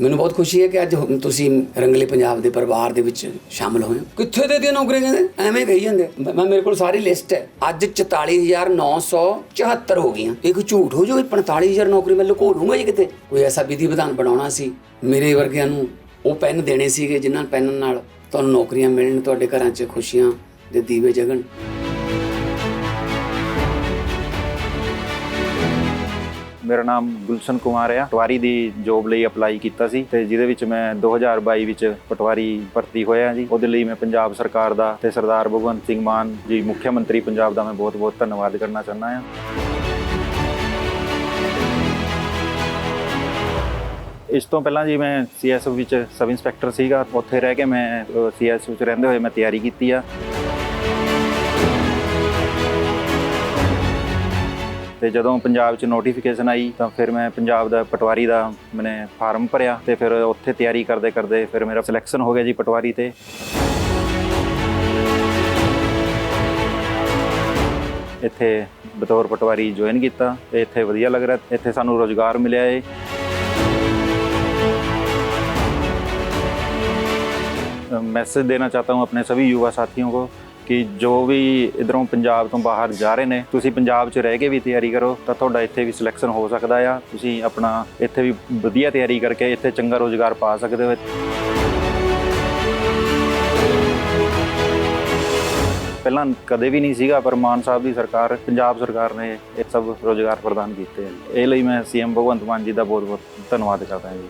ਮੈਨੂੰ ਬਹੁਤ ਖੁਸ਼ੀ ਹੈ ਕਿ ਅੱਜ ਤੁਸੀਂ ਰੰਗਲੇ ਪੰਜਾਬ ਦੇ ਪਰਿਵਾਰ ਦੇ ਵਿੱਚ ਸ਼ਾਮਲ ਹੋਏ ਹੋ। ਕਿੱਥੇ ਦੇ ਦੀਆਂ ਨੌਕਰੀਆਂ ਕਹਿੰਦੇ? ਐਵੇਂ ਕਹੀ ਜਾਂਦੇ। ਮੈਂ ਮੈਂ- ਮੇਰੇ ਕੋਲ ਸਾਰੀ ਲਿਸਟ ਹੈ। ਅੱਜ 44974 ਹੋ ਗਈਆਂ। ਇਹ ਕੋਈ ਝੂਠ ਹੋ ਜੋ 45000 ਨੌਕਰੀ ਮੈਂ ਲੁਕੋ ਲੂੰਗਾ ਜੀ ਕਿਤੇ। ਕੋਈ ਐਸਾ ਵਿਧੀ ਵਿਧਾਨ ਬਣਾਉਣਾ ਸੀ, ਮੇਰੇ ਵਰਗਿਆਂ ਨੂੰ ਉਹ ਪੈਨ ਦੇਣੇ ਸੀਗੇ, ਜਿਨ੍ਹਾਂ ਪੈਨ ਨਾਲ ਤੁਹਾਨੂੰ ਨੌਕਰੀਆਂ ਮਿਲਣ, ਤੁਹਾਡੇ ਘਰਾਂ 'ਚ ਖੁਸ਼ੀਆਂ ਦੇ ਦੀਵੇ ਜਗਣ। ਮੇਰਾ ਨਾਮ ਗੁਲਸ਼ਨ ਕੁਮਾਰ ਆ। ਪਟਵਾਰੀ ਦੀ ਜੋਬ ਲਈ ਅਪਲਾਈ ਕੀਤਾ ਸੀ ਤੇ ਜਿਹਦੇ ਵਿੱਚ ਮੈਂ 2022 ਵਿੱਚ ਪਟਵਾਰੀ ਭਰਤੀ ਹੋਇਆ ਜੀ। ਉਹਦੇ ਲਈ ਮੈਂ ਪੰਜਾਬ ਸਰਕਾਰ ਦਾ ਤੇ ਸਰਦਾਰ ਭਗਵੰਤ ਸਿੰਘ ਮਾਨ ਜੀ ਮੁੱਖ ਮੰਤਰੀ ਪੰਜਾਬ ਦਾ ਮੈਂ ਬਹੁਤ-ਬਹੁਤ ਧੰਨਵਾਦ ਕਰਨਾ ਚਾਹੁੰਦਾ ਹਾਂ ਇਸ ਤੋਂ ਪਹਿਲਾਂ ਜੀ ਮੈਂ ਸੀਐਸਐਫ ਵਿੱਚ ਸਬ ਇੰਸਪੈਕਟਰ ਸੀਗਾ। ਉੱਥੇ ਰਹਿ ਕੇ ਮੈਂ ਸੀਐਸਐਫ ਵਿੱਚ ਰਹਿੰਦੇ ਹੋਏ ਮੈਂ ਤਿਆਰੀ ਕੀਤੀ ਆ। ਤੇ ਜਦੋਂ ਪੰਜਾਬ 'ਚ ਨੋਟੀਫਿਕੇਸ਼ਨ ਆਈ ਤਾਂ ਫਿਰ ਮੈਂ ਪੰਜਾਬ ਦਾ ਪਟਵਾਰੀ ਦਾ ਮੈਨੇ ਫਾਰਮ ਭਰਿਆ ਤੇ ਫਿਰ ਉੱਥੇ ਤਿਆਰੀ ਕਰਦੇ ਕਰਦੇ ਫਿਰ ਮੇਰਾ ਸਿਲੈਕਸ਼ਨ ਹੋ ਗਿਆ ਜੀ ਪਟਵਾਰੀ ਤੇ ਇੱਥੇ ਬਤੌਰ ਪਟਵਾਰੀ ਜੁਆਇਨ ਕੀਤਾ ਤੇ ਇੱਥੇ ਵਧੀਆ ਲੱਗ ਰਿਹਾ ਇੱਥੇ ਸਾਨੂੰ ਰੋਜ਼ਗਾਰ ਮਿਲਿਆ ਏ मैसेज देना चाहता हूँ अपने सभी युवा साथियों को ਕਿ ਜੋ ਵੀ ਇਧਰੋਂ ਪੰਜਾਬ ਤੋਂ ਬਾਹਰ ਜਾ ਰਹੇ ਨੇ, ਤੁਸੀਂ ਪੰਜਾਬ 'ਚ ਰਹਿ ਕੇ ਵੀ ਤਿਆਰੀ ਕਰੋ, ਤਾਂ ਤੁਹਾਡਾ ਇੱਥੇ ਵੀ ਸਿਲੈਕਸ਼ਨ ਹੋ ਸਕਦਾ ਆ। ਤੁਸੀਂ ਆਪਣਾ ਇੱਥੇ ਵੀ ਵਧੀਆ ਤਿਆਰੀ ਕਰਕੇ ਇੱਥੇ ਚੰਗਾ ਰੋਜ਼ਗਾਰ ਪਾ ਸਕਦੇ ਹੋ। ਪਹਿਲਾਂ ਕਦੇ ਵੀ ਨਹੀਂ ਸੀਗਾ, ਪਰ ਮਾਨ ਸਾਹਿਬ ਦੀ ਸਰਕਾਰ, ਪੰਜਾਬ ਸਰਕਾਰ ਨੇ ਇਹ ਸਭ ਰੋਜ਼ਗਾਰ ਪ੍ਰਦਾਨ ਕੀਤੇ ਇਹ ਲਈ ਮੈਂ ਸੀਐਮ ਭਗਵੰਤ ਮਾਨ ਜੀ ਦਾ ਬਹੁਤ ਬਹੁਤ ਧੰਨਵਾਦ ਕਰਦਾ ਹਾਂ ਜੀ।